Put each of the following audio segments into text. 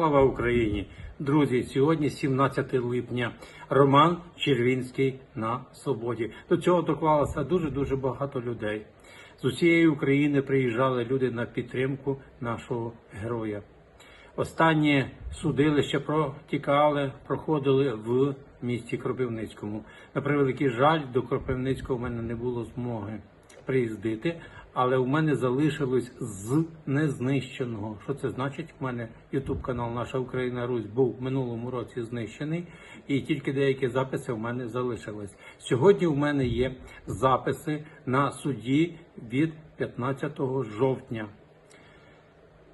Слава Україні! Друзі, сьогодні 17 липня. Роман Червінський на свободі. До цього доклалося дуже-дуже багато людей. З усієї України приїжджали люди на підтримку нашого героя. Останні судилища протікали, проходили в місті Кропивницькому. На превеликий жаль, до Кропивницького в мене не було змоги приїздити, але у мене залишилось з незнищеного. Що це значить? У мене Ютуб канал Наша Україна Русь був в минулому році знищений, і тільки деякі записи в мене залишились. Сьогодні у мене є записи на суді від 15 жовтня.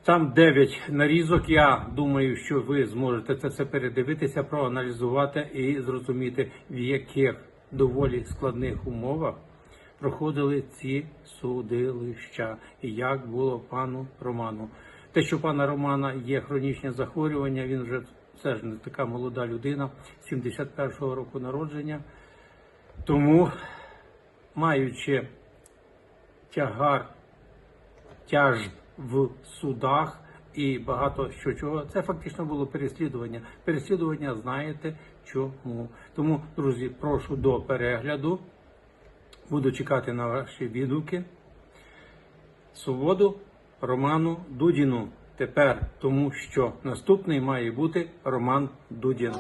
Там 9 нарізок. Я думаю, що ви зможете це все передивитися, проаналізувати і зрозуміти, в яких доволі складних умовах проходили ці судилища і як було пану Роману. Те, що пана Романа є хронічне захворювання, він вже все ж не така молода людина, 71-го року народження. Тому, маючи тягар тяж в судах і багато що чого. Це фактично було переслідування. Переслідування знаєте чому. Тому, друзі, прошу до перегляду. Буду чекати на ваші відгуки. Свободу Роману Дудіну. Тепер, тому що наступний має бути Роман Дудін.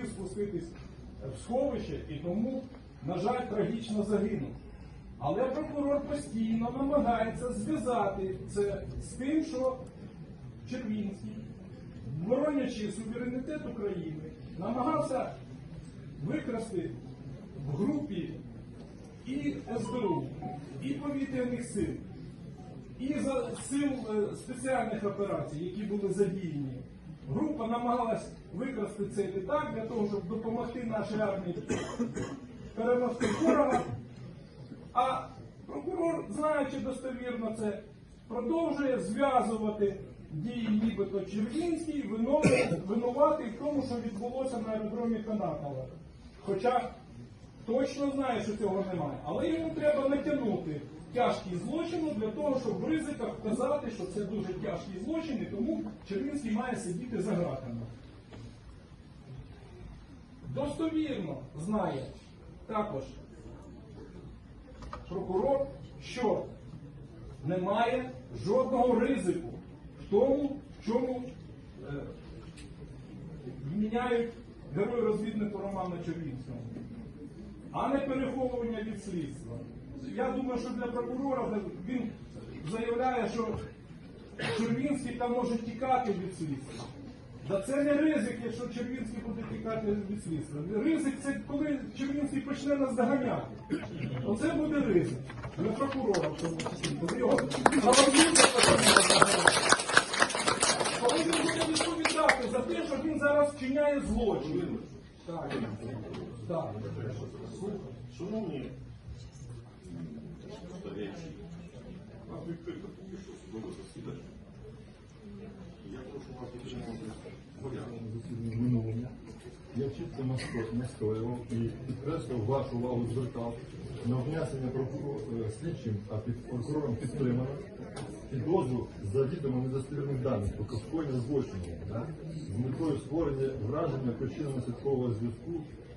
хотів спуститись в сховище і тому, на жаль, трагічно загинув. Але прокурор постійно намагається зв'язати це з тим, що Червінський, боронячи суверенітет України, намагався викрасти в групі і СБУ, і повітряних сил, і сил е, спеціальних операцій, які були задіяні. Група намагалась викрасти цей літак для того, щоб допомогти нашій армії перемогти ворога. А прокурор, знаючи достовірно це, продовжує зв'язувати дії нібито Червінський, винуватий в тому, що відбулося на аеродромі Канатова. Хоча точно знає, що цього немає. Але йому треба натягнути тяжкість злочину для того, щоб в ризиках вказати, що це дуже тяжкий злочин, і тому Червінський має сидіти за ґратами. Достовірно знає також прокурор, що немає жодного ризику в тому, в чому е, міняють герою розвіднику Романа Червінського, а не переховування від слідства. Я думаю, що для прокурора він заявляє, що Червінський там може тікати від слідства. Да це не ризик, якщо Червінський буде тікати від слідства. Ризик це коли Червінський почне нас доганяти. Оце буде ризик для прокурора в тому числі. Коли його правомірно Коли він буде відповідати за те, що він зараз вчиняє злочин. Так. Так. Шановні відкрито поки що судове засідання. Я прошу вас підтримати минулому. Я чітко насто- настоював і підкреслив вашу увагу звертав на внесення прокурор- е, слідчим, а під прокурором підтримано підозру за відомо недостовірних даних про скоєння злочину да, з метою створення враження причинно-наслідкового зв'язку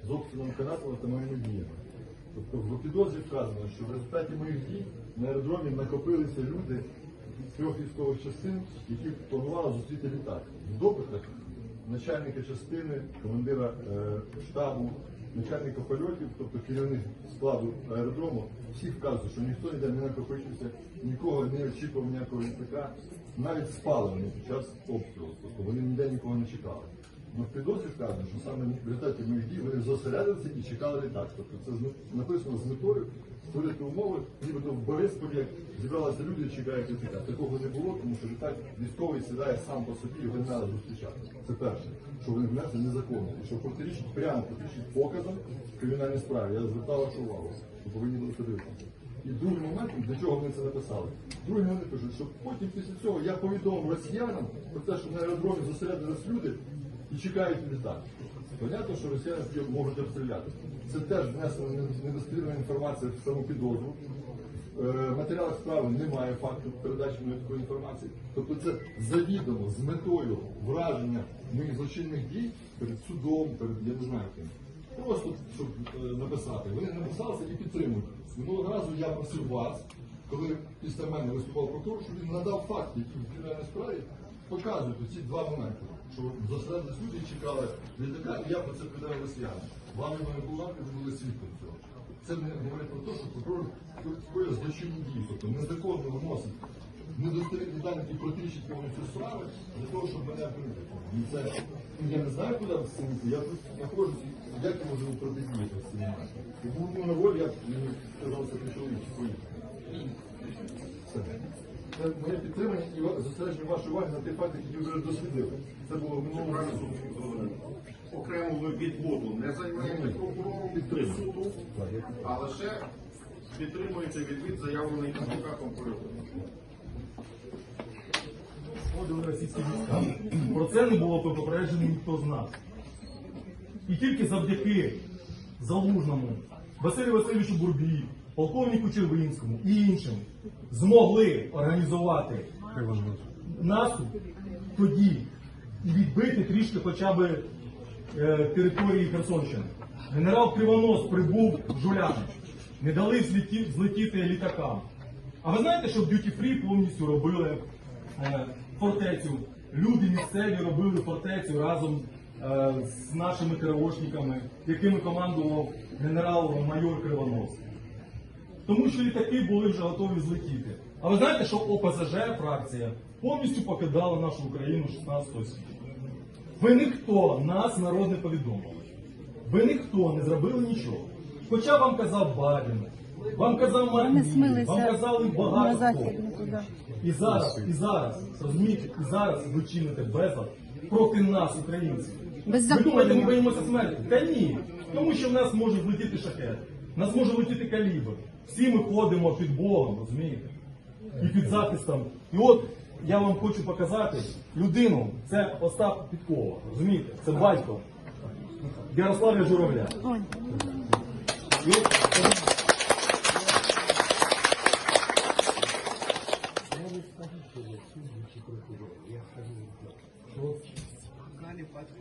з обстрілом Канатова та моїми діями. Тобто в підозрі вказано, що в результаті моїх дій на аеродромі накопилися люди трьох військових частин, які планували зустріти літак. В допитах начальника частини, командира е, штабу начальника польотів, тобто керівник складу аеродрому, всі вказують, що ніхто ніде не накопичився, нікого не очікував ніякого літака, навіть спали під час обстрілу, тобто вони ніде нікого не чекали. Ну, в підозрі вказано, що саме в результаті моїх дій вони зосередилися і чекали літак. Тобто це написано з метою створити умови, нібито в Борисполі зібралися люди і чекають літака. Такого не було, тому що літак військовий сідає сам по собі, його не треба зустрічати. Це перше, що вони внесли незаконно. І що протирічить прямо протирічить показам в кримінальній справі. Я звертав вашу увагу, ви повинні були подивитися. І другий момент, для чого вони це написали? Другий момент пишуть, що потім після цього я повідомив росіянам про те, що на аеродромі зосередились люди і чекають літак. Понятно, що росіяни можуть обстріляти. Це теж внесена недостовірна інформація в саму підозру. Е, В справи немає факту передачі такої інформації. Тобто це завідомо з метою враження моїх злочинних дій перед судом, перед я не знаю ким. Просто щоб е, написати. Вони написалися і підтримують. Минулого разу я просив вас, коли після мене виступав прокурор, щоб він надав факти, які в кримінальній справі показують ці два моменти. Що зосередились люди і чекали літака, і я про це передав росіянам. Вам його не було, ви були свідком цього. Це не говорить про те, що прокурор скоїв злочинні тобто незаконно виносить недостовірні дані, які протирічать повністю справи, для того, щоб мене ну, я не знаю, куди цим. Я тут знаходжусь, як я можу протидіяти з цим. І був на волі, я сказав, це прийшов і поїхав. Це моє підтримання і ва- зосередження вашої уваги на ті факти, які вже дослідили. Це було в минулому Правильно разі. Окремо ви відводу не займаєте прокурором від суду, а лише підтримуєте відвід заявлений адвокатом Полюбовим. входили російські війська. Про це не було попереджений ніхто з нас. І тільки завдяки залужному Василю Васильовичу Бурбі, полковнику Червинському і іншим змогли організувати наступ тоді і відбити трішки хоча б е, території Херсонщини. Генерал Кривонос прибув в Жуляни, не дали злеті- злетіти літакам. А ви знаєте, що в Duty Free повністю робили е, фортецю? Люди місцеві робили фортецю разом е, з нашими КРОшниками, якими командував генерал-майор Кривонос. Тому що літаки були вже готові злетіти. А ви знаєте, що ОПЗЖ фракція повністю покидала нашу Україну 16 січня. Ви ніхто нас народ не повідомили. Ви ніхто не зробили нічого. Хоча вам казав Бадін, вам казав Марків, вам казали багато. хто. І зараз, і зараз, розумієте, і зараз ви чините безлад проти нас, українців. Ви думаєте, ми боїмося смерті? Та ні. Тому що в нас може злетіти шахет, в нас може летіти калібр. Всі ми ходимо під Богом, розумієте? І під захистом. І от я вам хочу показати людину, це Остап Підкова, розумієте? Це батько Ярославія Журавля.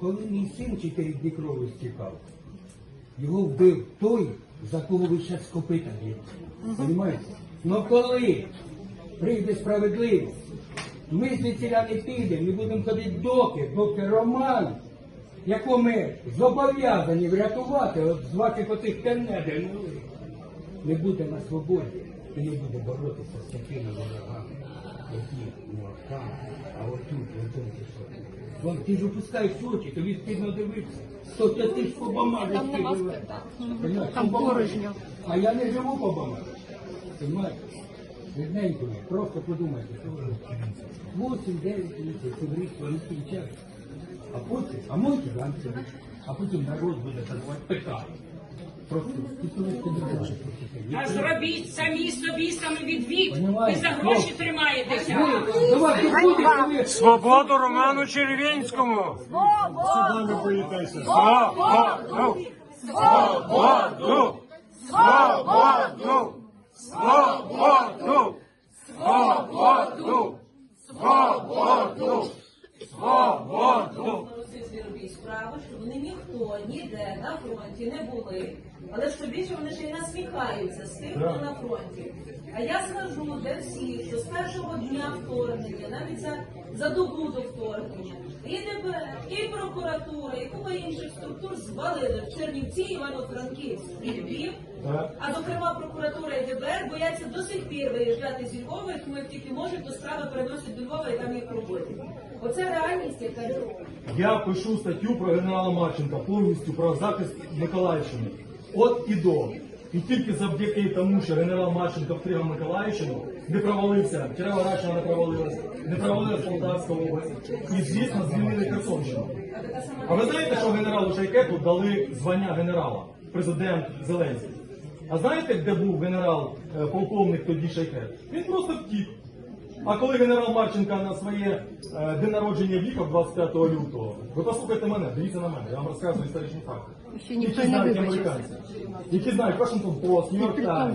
Коли мій син чотири дні крові стікав, його вбив той, за кого ви зараз копита б'єте. Понімаєте? Ну коли прийде справедливість, ми звідсіля не підемо, ми будемо ходити доки, доки Роман, якого ми зобов'язані врятувати от з ваших оцих тенедів, не буде на свободі і не буде боротися з такими ворогами, які не а отут, в часу. Вон ти ж опускаєш очі, тобі стидно дивитися. То ти ти ж по бумажі Там нема живеш. спитати. Понімаєш? Там порожньо. А я не живу по бумажі. Понимаєте? Рідненько, просто подумайте, що ви робите. 8-9 місяців рік вони час. А потім, а можете ранці, а потім народ буде задавати питання. Просто підповісти не може. А зробіть самі собі самовідвід. Ви за гроші тримаєтеся. Свободу Роману Червінському! Свободу! Свободу! Свободу! Свободу! Свободу! Свободу! Свободу! ці звірові справи, що вони ніхто ніде на фронті не були. Але що більше вони ще й насміхаються з тих, хто на фронті. А я скажу для всіх, що з першого дня вторгнення, навіть за, за добу до вторгнення, і ДБР, і прокуратура, і купа інших структур звалили в Чернівці, Івано-Франківськ і Львів. А зокрема прокуратура і ДБР бояться до сих пір виїжджати зі Львова, тому як тільки можуть, то справи переносять до Львова і там їх робити. Оце реальність, яка є. Я пишу статтю про генерала Марченка повністю про захист Миколаївщини. От і до. І тільки завдяки тому, що генерал Марченко втримав Миколаївщину, не провалився, Кіровоградщина не провалилася, не провалилася Полтавська область. І, звісно, звільнили Херсонщину. А ви знаєте, що генералу Шайкету дали звання генерала, президент Зеленський? А знаєте, де був генерал, е, тоді Шайкет? Він просто втік. А коли генерал Марченка на своє е, день народження в'їхав 25 лютого, ви послухайте мене, дивіться на мене, я вам розказую історичні факти. Які знають американці, які знають Washington Post, New York Times,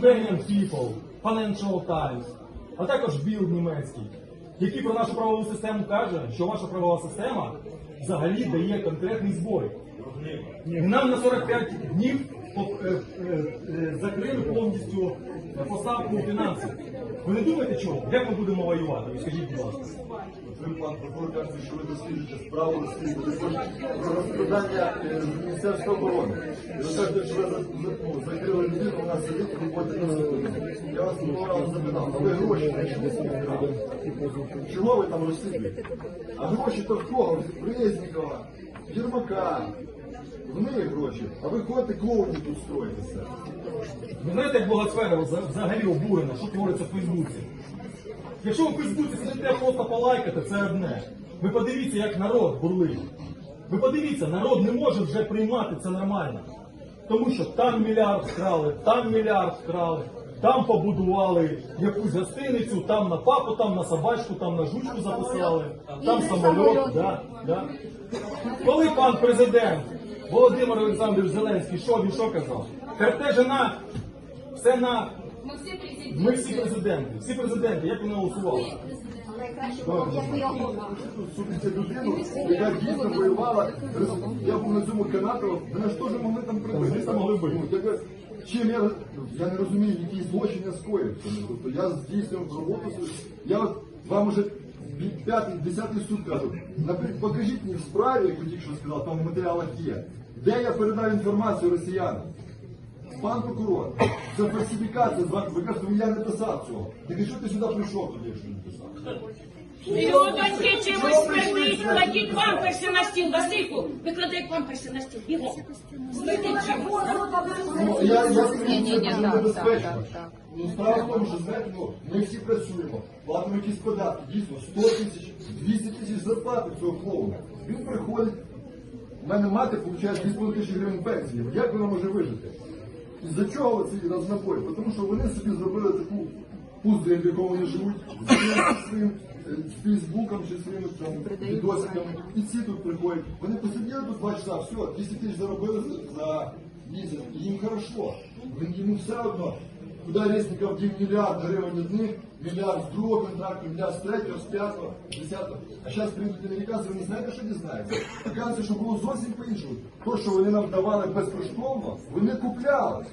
Ukrainian People, Financial Times, а також Біл німецький, який про нашу правову систему каже, що ваша правова система взагалі дає конкретний збой. Нам на 45 днів закрили повністю поставку фінансів. Ви не думаєте чого? Як ми будемо воювати? Ви Скажіть, будь ласка. Цим пан прокурор каже, що ви досліджуєте справу розслідуєте про розкрадання е, Міністерства оборони. Ви кажете, що ви ну, закрили людину, вона сидить і виходить на. Я вас минулого разу запитав, а ви гроші знайшли? Чого ви там розслідуєте? А гроші то в кого? Резнікова, Єрмака. В них гроші. А ви ходите клоунів тут строїтеся. Ви знаєте, як блогосфера вза- взагалі обурена, що твориться в Фейсбуці? Якщо ви в Фейсбуці сидите просто полайкати, це одне. Ви подивіться, як народ бурлить. Ви подивіться, народ не може вже приймати це нормально. Тому що там мільярд вкрали, там мільярд вкрали, там побудували якусь гостиницю, там на папу, там на собачку, там на жучку записали, там самоліт. Да, да. Коли пан президент Володимир Олександрович Зеленський, що він що казав? Те на все на ми всі президенти, всі президенти, як вони голосували? Слухайте людину, яка дійсно воювала. Я був на цьому канаті, мене ж теж могли там прибити. Звісно, могли бити. Ну, так, Чим я, я не розумію, який злочин я скоїв. Тобто я здійснював роботу. свою. Я от вам уже п'ятий, десятий суд кажу. Наприклад, покажіть мені в справі, як ви тільки що сказав, там в матеріалах є, де я передав інформацію росіянам. Пан прокурор, це фальсифікація, ви кажете, я не писав цього. Так і що ти сюди прийшов тоді, якщо не писав? Людоньки чимось прийдіть, кладіть памперси на стіл, Васильку, викладай памперси на стіл. Слухайте, Ну, я, я скажу, це дуже небезпечно. Ну, справа в тому, що знаєте, ну, ми всі працюємо, платимо якісь податки, дійсно, 100 тисяч, 200 тисяч зарплати цього клоуна. Він приходить, в мене мати получає 2,5 тисячі гривень пенсії. Як вона може вижити? І за чого ці рознобої? Тому що вони собі зробили таку пуздрю, в якому вони живуть, своїм- е, Фейсбуком чи своїми відосиками. І ці тут приходять. Вони посиділи тут два часа, все, 200 тисяч заробили за- місяць, і їм хорошо. Йому все одно. Куди Резніков дів мільярд гривень одних, мільярд з другого контракту, мільярд з третього, з п'ятого, з десятого. А зараз прийдуть американці, ви не знаєте, що дізнаються? Оказується, що було зовсім по-іншому. То, що вони нам давали безкоштовно, вони купляли.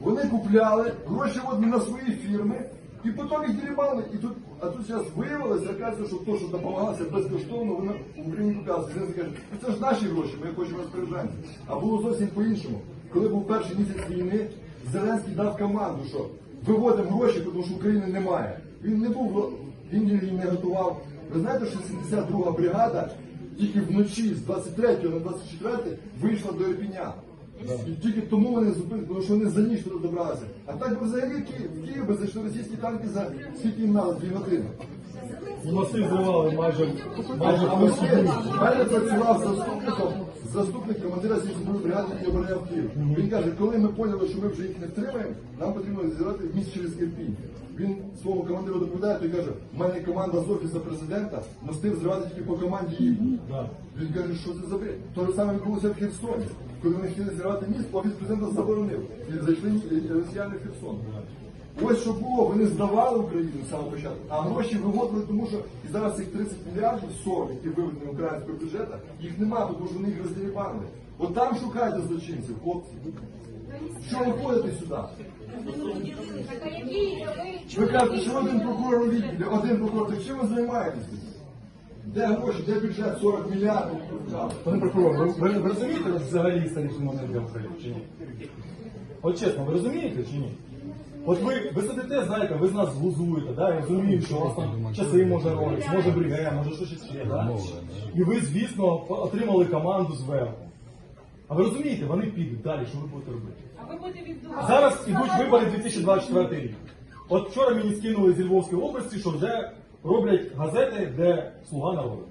Вони купляли гроші от на свої фірми, і потім їх дрібали. І тут, а тут зараз виявилося, оказується, що то, що допомагалося безкоштовно, воно в Україні. Вони кажуть, «Ну, це ж наші гроші, ми хочемо розпоряджатися. А було зовсім по-іншому. Коли був перший місяць війни, Зеленський дав команду, що виводимо гроші, тому що України немає. Він не був, він її не готував. Ви знаєте, що 72 бригада тільки вночі з 23 на 24 вийшла до Ірпіня. І тільки тому вони зупинили, тому що вони за ніч туди добралися. А так взагалі в би зайшли російські танки за скільки їм надо, дві години. І мости зривали майже майже мене працював заступником, заступник командира сільської бригади, який обороняв Київ. Він каже, коли ми поняли, що ми вже їх не втримаємо, нам потрібно зіграти міст через Ірпінь. Він своєму командиру доповідає, той каже, в мене команда з офісу президента, мости взривати тільки по команді. Да. Він каже, що це за бред? Ж саме відбулося в Херсоні. Коли вони хотіли зірвати міст, офіс президента заборонив. І зайшли е, росіяни в Херсон. Ось що було, вони здавали Україну з самого початку, а гроші виводили, тому що і зараз цих 30 мільярдів 40, які виведені українського бюджету, їх нема, тому що вони їх розділібали. От там шукайте злочинців, хлопці. Що ви ходите сюди? Ви кажете, що один прокурор у відділі, один прокурор, так чим ви займаєтесь? Де гроші, де бюджет 40 мільярдів? Пане прокурор, ви, ви, ви розумієте взагалі історичний момент для України чи ні? От чесно, ви розумієте чи ні? От ви, ви сидите, знаєте, ви з нас глузуєте, да? я розумію, що у вас там часи може робити, може бриге, може щось ще, да? І ви, звісно, отримали команду зверху. А ви розумієте, вони підуть далі, що ви будете робити? А ви будете. Зараз ідуть вибори 2024 рік. От вчора мені скинули з Львовської області, що вже роблять газети, де слуга народу.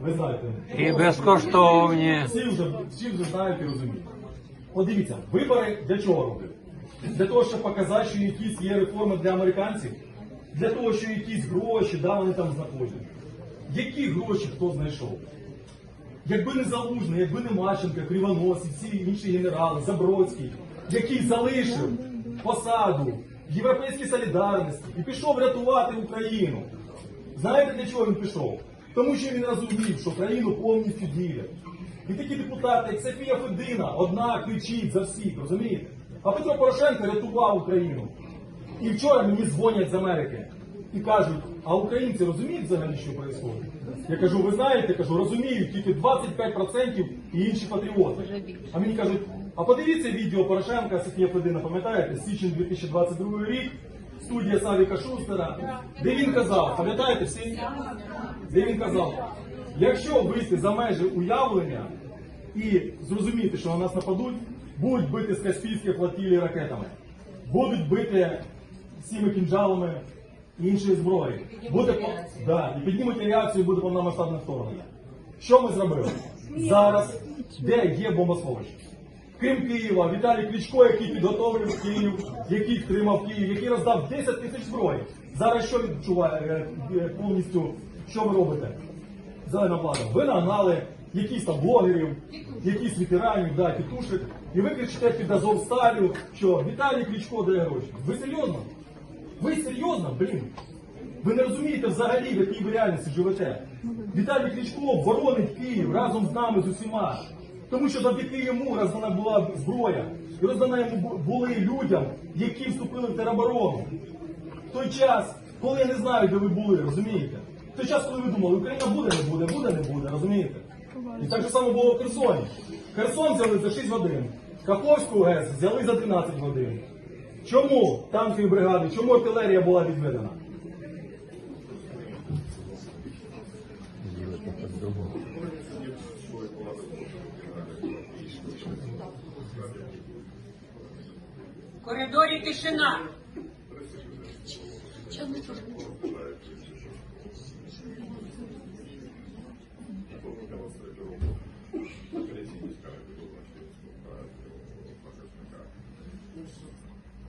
Ви знаєте. І безкоштовні. Всі вже, всі вже знають і розуміють. От дивіться, вибори для чого роблять? Для того, щоб показати, що якісь є реформи для американців, для того, що якісь гроші, да, вони там знаходять. Які гроші хто знайшов? Якби не Залужний, якби не Мащенко, Кривоносів, всі інші генерали, Забродський, який залишив посаду Європейській солідарності і пішов рятувати Україну. Знаєте для чого він пішов? Тому що він розумів, що країну повністю ділять. І такі депутати, як Софія Федина, одна кричить за всіх, розумієте? А Петро Порошенко рятував Україну. І вчора мені дзвонять з Америки і кажуть, а українці розуміють взагалі, що відбувається? Я кажу, ви знаєте, кажу, розуміють тільки 25% і інші патріоти. А мені кажуть, а подивіться відео Порошенка, Софія Федина, пам'ятаєте, січень 2022 рік, студія Савіка Шустера, де він казав, пам'ятаєте всі? Де він казав, якщо вийти за межі уявлення і зрозуміти, що на нас нападуть, будуть бити з Каспійської флотилії ракетами, будуть бити цими кінжалами і іншої зброї. Буде по- да, і піднімуть авіацію, і буде повномасштабне вторгнення. Що ми зробили? Зараз, де є бомбосховище? Крім Києва, Віталій Кличко, який підготовив Київ, який тримав Київ, який роздав 10 тисяч зброї. Зараз що відчуває е, е, повністю? Що ви робите? Зелена влада. Ви нагнали якісь там блогерів, якісь ветеранів, да, тітушек, і ви кричите під Азовсталю, що Віталій Кличко дає гроші. Ви серйозно? Ви серйозно, блін? Ви не розумієте взагалі, в якій ви реальності живете. Віталій Кличко боронить Київ разом з нами, з усіма. Тому що завдяки йому роздана була зброя. І роздана йому були людям, які вступили в тероборону. В той час, коли я не знаю, де ви були, розумієте? В той час, коли ви думали, Україна буде, не буде, буде, не буде, розумієте? І так же само було в Херсоні. Херсон взяли за 6 годин, Каховську ГЕС взяли за 12 годин. Чому танкові бригади, чому артилерія була відведена? В коридорі тишина. Апеляційні скарги визначені захисника.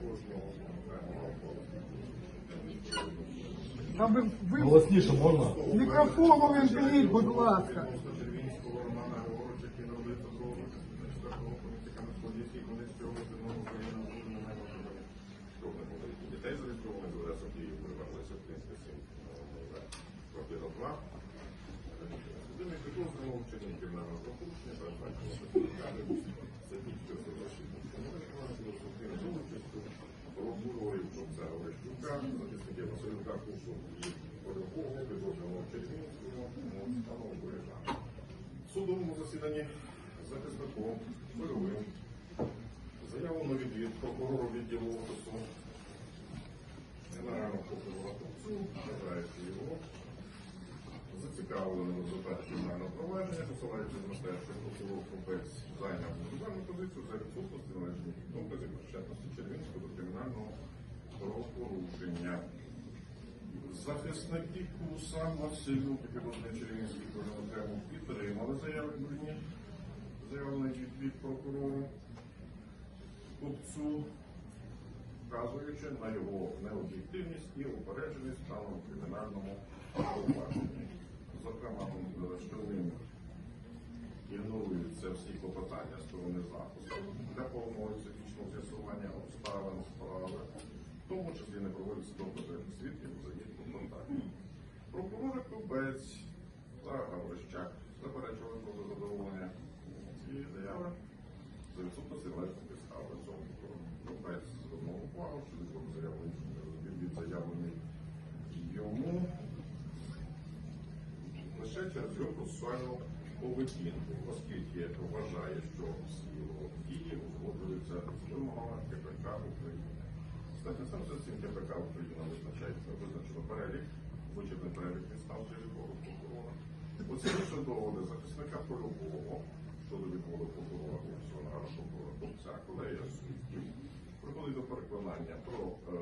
Кожного окремого Голосніше можна? мікрофоном вімкніть, будь ласка. Червінського Романа Григоровича, який народився 2 4 року в місті Кам'янець-Подільський, Хмельницької області, Нової України, на Волині, дітей зареєстрованих з адресою Київ, Бульвар Леся Українська 7, квартира 2. Людини підозрював вчинення кримінального правопорушення, передбачено статтями, це тільки прокурорів Чопця Олещука, Кушу Полюбову, підозрюваного Чернігівського, встановлює В судовому засіданні захисником Польовим заяву на відвід прокурору відділу офісу Генерального прокурора вважаючи його зацікавленим в результаті кримінального провадження, посилаючи на те, що прокурор Купець зайняв незаконну позицію за відсутності належних доказів причетності Червінського до кримінального правопорушення. Захисники Куса Василюк і підозрюваний Червінський кожен окремо підтримали заявлення, заявлений від, від прокурора Купцю, вказуючи на його необ'єктивність і упередженість станом кримінальному провадженні. Зокрема, що ним ігноруються всі клопотання сторони захисту для повного і всебічного з'ясування обставин справи, в тому числі не проводяться докази свідків за їх клопотання. Прокурор Кубець та Гаврищак заперечували про задоволення цієї заяви за відсутності належних підстав. При цьому Кубець звернув увагу, що відповідь заявлений від заявлений йому лише через його процесуальну поведінку, оскільки вважає, що всі його дії узгоджуються з вимогами КПК України. Стаття 77 КПК України визначається визначено перелік, вичерпний перелік підстав для відбору прокурора. Оцінивши доводи захисника польового щодо відбору прокурора функціонера прокурора Купця, колегія суддів приходить до переконання про е,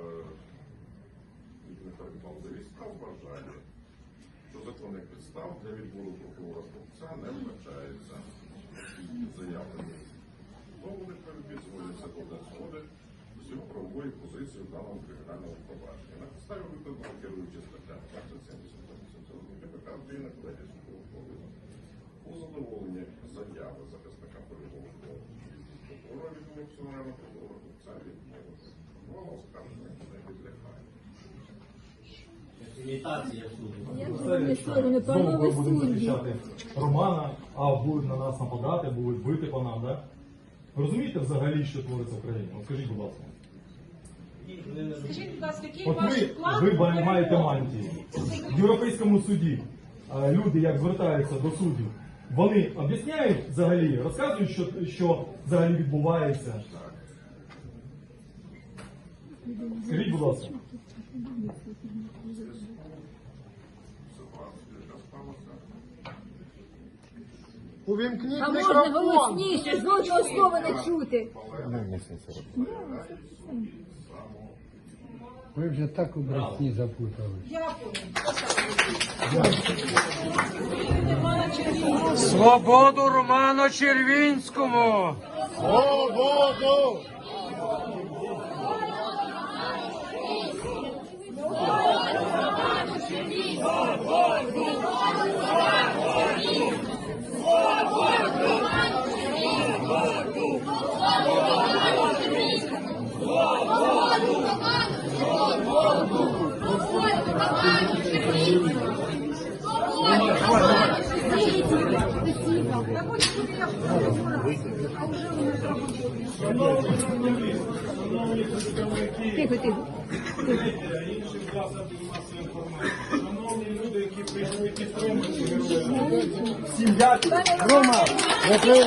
відповідальність вважає, що законних підстав для відбору прокурора Купця не вбачається заявлені. Доводи перебіг зводяться до згоди з його правової позиції в даному кримінальному провадженні. На підставі викладного керуючи стаття 570 КПК України колегія судового повинна у задоволенні заяви захисника полюбового прокурора від функціонера прокурора Купця відмовити. Прокурора оскарження не підлягає. Знову ми будемо захищати Романа, а будуть на нас нападати, будуть бити по нам, да? Ви розумієте взагалі, що твориться в країні? От скажіть, будь ласка. Скажіть, будь ласка, який От ваш ви, план? ви маєте мантії. В Європейському суді е, люди, як звертаються до суддів, вони об'ясняють взагалі, розказують, що, що взагалі відбувається. Скажіть, будь ласка. Увімкніть А можна мікрофон. голосніше, жодного слова не чути. Ви вже так у брехні запутали. Свободу Роману Червінському! Свободу! Тихо, тихо. інших засобів масової. Шановні люди, які прийшли героїв. Всім дякую. Рома, закрий.